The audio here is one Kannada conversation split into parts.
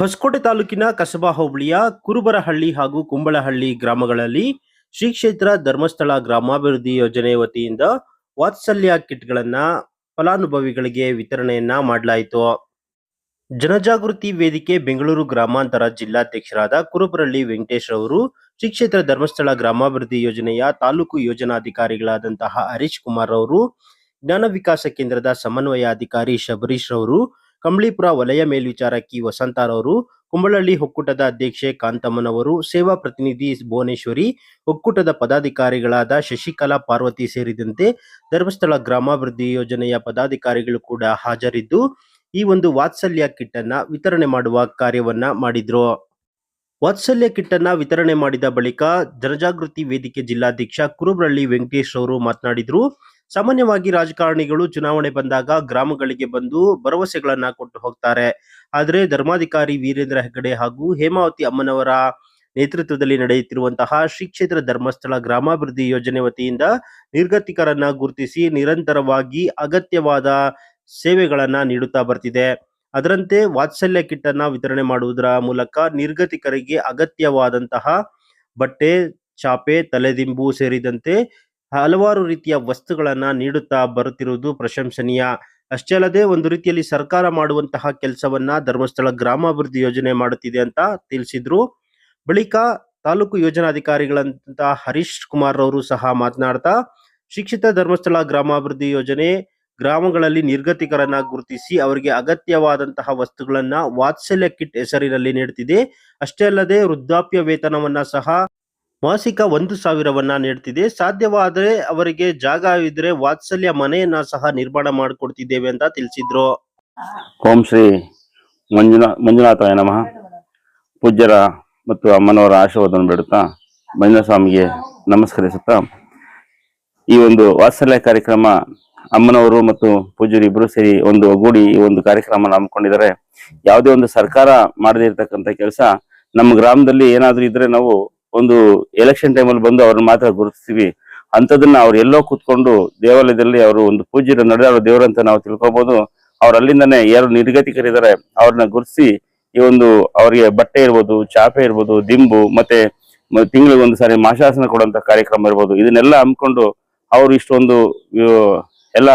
ಹೊಸಕೋಟೆ ತಾಲೂಕಿನ ಕಸಬಾ ಹೋಬಳಿಯ ಕುರುಬರಹಳ್ಳಿ ಹಾಗೂ ಕುಂಬಳಹಳ್ಳಿ ಗ್ರಾಮಗಳಲ್ಲಿ ಶ್ರೀ ಕ್ಷೇತ್ರ ಧರ್ಮಸ್ಥಳ ಗ್ರಾಮಾಭಿವೃದ್ಧಿ ಯೋಜನೆ ವತಿಯಿಂದ ವಾತ್ಸಲ್ಯ ಕಿಟ್ಗಳನ್ನ ಫಲಾನುಭವಿಗಳಿಗೆ ವಿತರಣೆಯನ್ನ ಮಾಡಲಾಯಿತು. ಜನಜಾಗೃತಿ ವೇದಿಕೆ ಬೆಂಗಳೂರು ಗ್ರಾಮಾಂತರ ಜಿಲ್ಲಾಧ್ಯಕ್ಷರಾದ ಕುರುಬರಳ್ಳಿ ವೆಂಕಟೇಶ್ ಅವರು ಶ್ರೀ ಕ್ಷೇತ್ರ ಧರ್ಮಸ್ಥಳ ಗ್ರಾಮಾಭಿವೃದ್ಧಿ ಯೋಜನೆಯ ತಾಲೂಕು ಯೋಜನಾಧಿಕಾರಿಗಳಾದಂತಹ ಹರೀಶ್ ಕುಮಾರ್ ಅವರು ಜ್ಞಾನ ವಿಕಾಸ ಕೇಂದ್ರದ ಸಮನ್ವಯಾಧಿಕಾರಿ ಶಬರೀಶ್ ರವರು ಕಂಬಳಿಪುರ ವಲಯ ಮೇಲ್ವಿಚಾರಕಿ ವಸಂತಾರವರು ಕುಂಬಳಹಳ್ಳಿ ಒಕ್ಕೂಟದ ಅಧ್ಯಕ್ಷೆ ಕಾಂತಮ್ಮನವರು, ಸೇವಾ ಪ್ರತಿನಿಧಿ ಭುವನೇಶ್ವರಿ, ಒಕ್ಕೂಟದ ಪದಾಧಿಕಾರಿಗಳಾದ ಶಶಿಕಲಾ ಪಾರ್ವತಿ ಸೇರಿದಂತೆ ಧರ್ಮಸ್ಥಳ ಗ್ರಾಮಾಭಿವೃದ್ಧಿ ಯೋಜನೆಯ ಪದಾಧಿಕಾರಿಗಳು ಕೂಡ ಹಾಜರಿದ್ದು, ಈ ಒಂದು ವಾತ್ಸಲ್ಯ ಕಿಟ್ ಅನ್ನ ವಿತರಣೆ ಮಾಡುವ ಕಾರ್ಯವನ್ನ ಮಾಡಿದ್ರು. ವಾತ್ಸಲ್ಯ ಕಿಟ್ ಅನ್ನ ವಿತರಣೆ ಮಾಡಿದ ಬಳಿಕ ಜನಜಾಗೃತಿ ವೇದಿಕೆ ಜಿಲ್ಲಾಧ್ಯಕ್ಷ ಕುರುಬ್ರಳ್ಳಿ ವೆಂಕಟೇಶ್ ಅವರು ಮಾತನಾಡಿದ್ರು. ಸಾಮಾನ್ಯವಾಗಿ ರಾಜಕಾರಣಿಗಳು ಚುನಾವಣೆ ಬಂದಾಗ ಗ್ರಾಮಗಳಿಗೆ ಬಂದು ಭರವಸೆಗಳನ್ನ ಕೊಟ್ಟು ಹೋಗ್ತಾರೆ. ಆದರೆ ಧರ್ಮಾಧಿಕಾರಿ ವೀರೇಂದ್ರ ಹೆಗಡೆ ಹಾಗೂ ಹೇಮಾವತಿ ಅಮ್ಮನವರ ನೇತೃತ್ವದಲ್ಲಿ ನಡೆಯುತ್ತಿರುವಂತಹ ಶ್ರೀ ಕ್ಷೇತ್ರ ಧರ್ಮಸ್ಥಳ ಗ್ರಾಮಾಭಿವೃದ್ಧಿ ಯೋಜನೆ ವತಿಯಿಂದ ನಿರ್ಗತಿಕರನ್ನ ಗುರುತಿಸಿ ನಿರಂತರವಾಗಿ ಅಗತ್ಯವಾದ ಸೇವೆಗಳನ್ನ ನೀಡುತ್ತಾ ಬರ್ತಿದೆ. ಅದರಂತೆ ವಾತ್ಸಲ್ಯ ಕಿಟ್ ಅನ್ನ ವಿತರಣೆ ಮಾಡುವುದರ ಮೂಲಕ ನಿರ್ಗತಿಕರಿಗೆ ಅಗತ್ಯವಾದಂತಹ ಬಟ್ಟೆ, ಚಾಪೆ, ತಲೆದಿಂಬು ಸೇರಿದಂತೆ ಹಲವಾರು ರೀತಿಯ ವಸ್ತುಗಳನ್ನ ನೀಡುತ್ತಾ ಬರುತ್ತಿರುವುದು ಪ್ರಶಂಸನೀಯ. ಅಷ್ಟೇ ಅಲ್ಲದೆ ಒಂದು ರೀತಿಯಲ್ಲಿ ಸರ್ಕಾರ ಮಾಡುವಂತಹ ಕೆಲಸವನ್ನ ಧರ್ಮಸ್ಥಳ ಗ್ರಾಮಾಭಿವೃದ್ಧಿ ಯೋಜನೆ ಮಾಡುತ್ತಿದೆ ಅಂತ ತಿಳಿಸಿದ್ರು. ಬಳಿಕ ತಾಲೂಕು ಯೋಜನಾಧಿಕಾರಿಗಳಂತ ಹರೀಶ್ ಕುಮಾರ್ ಅವರು ಸಹ ಮಾತನಾಡ್ತಾ, ಶಿಕ್ಷಿತ ಧರ್ಮಸ್ಥಳ ಗ್ರಾಮಾಭಿವೃದ್ಧಿ ಯೋಜನೆ ಗ್ರಾಮಗಳಲ್ಲಿ ನಿರ್ಗತಿಕರನ್ನ ಗುರುತಿಸಿ ಅವರಿಗೆ ಅಗತ್ಯವಾದಂತಹ ವಸ್ತುಗಳನ್ನ ವಾತ್ಸಲ್ಯ ಕಿಟ್ ಹೆಸರಿನಲ್ಲಿ ನೀಡುತ್ತಿದೆ. ಅಷ್ಟೇ ಅಲ್ಲದೆ ವೃದ್ಧಾಪ್ಯ ವೇತನವನ್ನ ಸಹ ಮಾಸಿಕ ಒಂದು ಸಾವಿರವನ್ನ ನೀಡ್ತಿದೆ. ಸಾಧ್ಯವಾದರೆ ಅವರಿಗೆ ಜಾಗ ಇದ್ರೆ ವಾತ್ಸಲ್ಯ ಮನೆಯನ್ನ ಸಹ ನಿರ್ಮಾಣ ಮಾಡಿಕೊಡ್ತಿದ್ದೇವೆ ಅಂತ ತಿಳಿಸಿದ್ರು. ಓಂ ಶ್ರೀ ಮಂಜುನಾ, ಮಂಜುನಾಥಾಯ ನಮಃ. ಪೂಜ್ಯರ ಮತ್ತು ಅಮ್ಮನವರ ಆಶೀರ್ವಾದವನ್ನು ಬಿಡುತ್ತಾ ಮಂಜುನಾಥ ಸ್ವಾಮಿಗೆ ನಮಸ್ಕರಿಸುತ್ತಾ ಈ ಒಂದು ವಾತ್ಸಲ್ಯ ಕಾರ್ಯಕ್ರಮ ಅಮ್ಮನವರು ಮತ್ತು ಪೂಜ್ಯರು ಇಬ್ಬರು ಸೇರಿ ಒಂದು ಒಗ್ಗೂಡಿ ಈ ಒಂದು ಕಾರ್ಯಕ್ರಮ ಹಮ್ಮಿಕೊಂಡಿದ್ದಾರೆ. ಯಾವುದೇ ಒಂದು ಸರ್ಕಾರ ಮಾಡದೇ ಇರತಕ್ಕಂತ ಕೆಲಸ ನಮ್ಮ ಗ್ರಾಮದಲ್ಲಿ ಏನಾದ್ರೂ ಇದ್ರೆ ನಾವು ಒಂದು ಎಲೆಕ್ಷನ್ ಟೈಮಲ್ಲಿ ಬಂದು ಅವ್ರನ್ನ ಮಾತ್ರ ಗುರುತಿಸ್ತೀವಿ. ಅಂಥದನ್ನ ಅವ್ರು ಎಲ್ಲೋ ಕೂತ್ಕೊಂಡು ದೇವಾಲಯದಲ್ಲಿ ಅವರು ಒಂದು ಪೂಜ್ಯರು ನಡೆದಾಡೋ ದೇವರಂತ ನಾವು ತಿಳ್ಕೊಬಹುದು ಅವ್ರ ಅಲ್ಲಿಂದಾನೆ ಯಾರು ನಿರ್ಗತಿಕರಿದ್ದಾರೆ ಅವ್ರನ್ನ ಗುರುತಿಸಿ ಈ ಒಂದು ಅವರಿಗೆ ಬಟ್ಟೆ ಇರ್ಬೋದು, ಚಾಪೆ ಇರ್ಬೋದು, ದಿಂಬು ಮತ್ತೆ ತಿಂಗಳಿಗೆ ಒಂದು ಸಾರಿ ಮಾಶಾಸನ ಕೊಡುವಂತ ಕಾರ್ಯಕ್ರಮ ಇರ್ಬೋದು. ಇದನ್ನೆಲ್ಲ ಹಮ್ಮಿಕೊಂಡು ಅವ್ರು ಇಷ್ಟೊಂದು ಎಲ್ಲ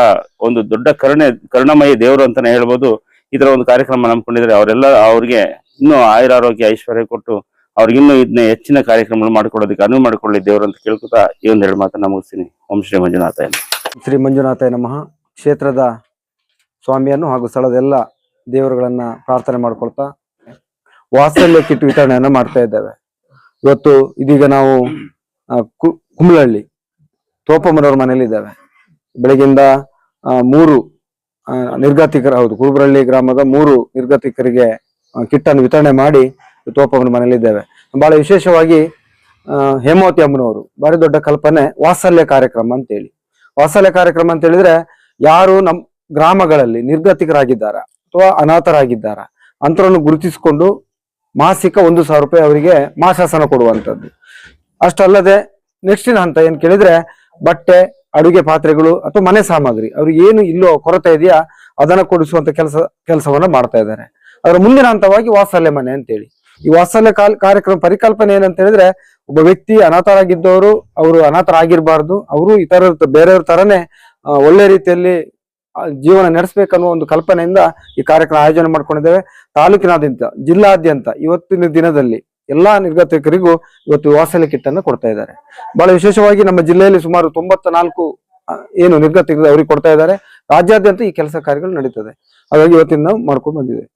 ಒಂದು ದೊಡ್ಡ ಕರುಣೆ, ಕರುಣಮಯ ದೇವರು ಅಂತಾನೆ ಹೇಳ್ಬೋದು. ಈ ಒಂದು ಕಾರ್ಯಕ್ರಮ ನಂಬ್ಕೊಂಡಿದ್ರೆ ಅವರೆಲ್ಲ ಅವ್ರಿಗೆ ಇನ್ನೂ ಆಯುರಾರೋಗ್ಯ ಐಶ್ವರ್ಯ ಕೊಟ್ಟು ಅವ್ರಿಗೆ ಇನ್ನೂ ಇದನ್ನ ಹೆಚ್ಚಿನ ಕಾರ್ಯಕ್ರಮಗಳು ಮಾಡ್ಕೊಡೋದಕ್ಕೆ ಅನುವು ಮಾಡಿಕೊಳ್ಳಿ ದೇವರು ಅಂತ ಕೇಳ್ಕೊತಾ ಈ ಒಂದು ಎರಡು ಮಾತನ್ನ ಮುಗಿಸ್ತೀನಿ. ಓಂ ಶ್ರೀ ಮಂಜುನಾಥ ಶ್ರೀ ಮಂಜುನಾಥಾಯ ನಮಃ. ಕ್ಷೇತ್ರದ ಸ್ವಾಮಿಯನ್ನು ಹಾಗೂ ಸ್ಥಳದ ಎಲ್ಲ ದೇವರುಗಳನ್ನ ಪ್ರಾರ್ಥನೆ ಮಾಡ್ಕೊಳ್ತಾ ವಾಸಲ್ಯ ಕಿಟ್ ವಿತರಣೆಯನ್ನು ಮಾಡ್ತಾ ಇದ್ದೇವೆ. ಇವತ್ತು ಇದೀಗ ನಾವು ಕುಂಬಳಹಳ್ಳಿ, ತೋಪಮ್ಮನವ್ರ ಮನೆಯಲ್ಲಿ ಇದ್ದೇವೆ. ಬೆಳಗಿಂದ ಮೂರು ನಿರ್ಗತಿಕರ, ಹೌದು ಕುರುಬರಳ್ಳಿ ಗ್ರಾಮದ ಮೂರು ನಿರ್ಗತಿಕರಿಗೆ ಕಿಟ್ಟನ್ನು ವಿತರಣೆ ಮಾಡಿ ತೋಪಮ್ಮನ ಮನೆಯಲ್ಲಿದ್ದೇವೆ ಬಹಳ ವಿಶೇಷವಾಗಿ ಹೇಮಾವತಿ ಅಮ್ಮನವರು, ಭಾರಿ ದೊಡ್ಡ ಕಲ್ಪನೆ, ವಾತ್ಸಲ್ಯ ಕಾರ್ಯಕ್ರಮ ಅಂತೇಳಿ. ವಾತ್ಸಲ್ಯ ಕಾರ್ಯಕ್ರಮ ಅಂತ ಹೇಳಿದ್ರೆ ಯಾರು ನಮ್ ಗ್ರಾಮಗಳಲ್ಲಿ ನಿರ್ಗತಿಕರಾಗಿದ್ದಾರ ಅಥವಾ ಅನಾಥರಾಗಿದ್ದಾರ ಅಂತರನ್ನು ಗುರುತಿಸಿಕೊಂಡು ಮಾಸಿಕ ಒಂದು ಸಾವಿರ ರೂಪಾಯಿ ಅವರಿಗೆ ಮಾಸಾಸನ ಕೊಡುವಂಥದ್ದು. ಅಷ್ಟಲ್ಲದೆ ನೆಕ್ಸ್ಟಿನ ಹಂತ ಏನ್ ಕೇಳಿದ್ರೆ, ಬಟ್ಟೆ, ಅಡುಗೆ ಪಾತ್ರೆಗಳು ಅಥವಾ ಮನೆ ಸಾಮಗ್ರಿ, ಅವ್ರಿಗೆ ಏನು ಇಲ್ಲೋ ಕೊರತೆ ಇದೆಯಾ ಅದನ್ನ ಕೊಡಿಸುವಂತ ಕೆಲಸ, ಕೆಲಸವನ್ನ ಮಾಡ್ತಾ ಇದ್ದಾರೆ. ಅದರ ಮುಂದಿನ ಹಂತವಾಗಿ ವಾತ್ಸಲ್ಯ ಮನೆ ಅಂತೇಳಿ. ಈ ವಾತ್ಸಲ್ಯ ಕಾಲ್ ಕಾರ್ಯಕ್ರಮ ಪರಿಕಲ್ಪನೆ ಏನಂತ ಹೇಳಿದ್ರೆ, ಒಬ್ಬ ವ್ಯಕ್ತಿ ಅನಾಥರಾಗಿದ್ದವರು, ಅವರು ಅನಾಥರಾಗಿರ್ಬಾರ್ದು. ಅವರು ಇತರ ಬೇರೆಯವ್ರ ತರನೇ ಒಳ್ಳೆ ರೀತಿಯಲ್ಲಿ ಜೀವನ ನಡೆಸಬೇಕನ್ನುವ ಒಂದು ಕಲ್ಪನೆಯಿಂದ ಈ ಕಾರ್ಯಕ್ರಮ ಆಯೋಜನೆ ಮಾಡ್ಕೊಂಡಿದ್ದೇವೆ. ತಾಲೂಕಿನಾದ್ಯಂತ, ಜಿಲ್ಲಾದ್ಯಂತ ಇವತ್ತಿನ ದಿನದಲ್ಲಿ ಎಲ್ಲಾ ನಿರ್ಗತಿಕರಿಗೂ ಇವತ್ತು ವಾತ್ಸಲ್ಯ ಕಿಟ್ ಅನ್ನು ಕೊಡ್ತಾ ಇದ್ದಾರೆ. ಬಹಳ ವಿಶೇಷವಾಗಿ ನಮ್ಮ ಜಿಲ್ಲೆಯಲ್ಲಿ ಸುಮಾರು ತೊಂಬತ್ತ ನಾಲ್ಕು ಏನು ನಿರ್ಗತಿಕರು ಅವರಿಗೆ ಕೊಡ್ತಾ ಇದ್ದಾರೆ. ರಾಜ್ಯಾದ್ಯಂತ ಈ ಕೆಲಸ ಕಾರ್ಯಗಳು ನಡೀತದೆ. ಹಾಗಾಗಿ ಇವತ್ತಿನ ನಾವು ಮಾಡ್ಕೊಂಡು ಬಂದಿದ್ದೇವೆ.